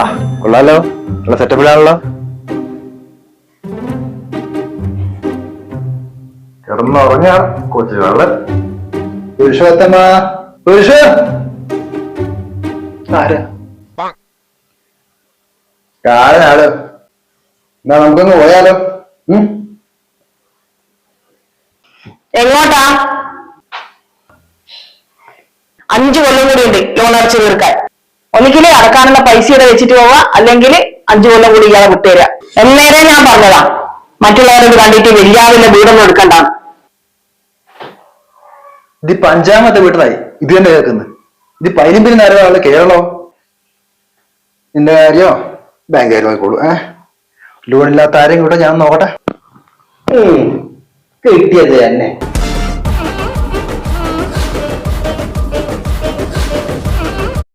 ആ കൊള്ളാലോ. നല്ല സെറ്റപ്പിലാണല്ലോ കിടന്നുറങ്ങ കൊച്ചു കള്ളൻ. പുരുഷോത്തമ പുരുഷ. ആരാ? കാലനാൾ എന്നാ നമുക്കൊന്ന് പോയാലോ. എങ്ങോട്ടാ? അഞ്ചു കൊല്ലം കൂടി ഉണ്ട് ലോൺ അടച്ചു തീർക്കാൻ. ഒന്നുകിൽ അടക്കാനുള്ള പൈസ ഇവിടെ വെച്ചിട്ട് പോവാ അല്ലെങ്കിൽ അഞ്ചു കൊല്ലം കൂടി ഇയാളെ വിട്ടുതരാ. എന്നേരെ ഞാൻ പറഞ്ഞതാ മറ്റുള്ളവരോട് കണ്ടിട്ട് വലിയാവിന്റെ വീടൊന്നും എടുക്കണ്ട ഇതിപ്പോ അഞ്ചാമത്തെ വീട്ടിലായി. ഇത് തന്നെ കേൾക്കുന്നത് ഇത് പതിനമ്പിന് നേരം ആളെ കേരളോ? നിന്റെ കാര്യോ? ബാങ്ക് കാര്യം നോക്കിക്കോളൂ ഏഹ് ലോണില്ലാത്ത ആരെയും കൂടെ ഞാൻ നോക്കട്ടെ. കിട്ടിയത് തന്നെ.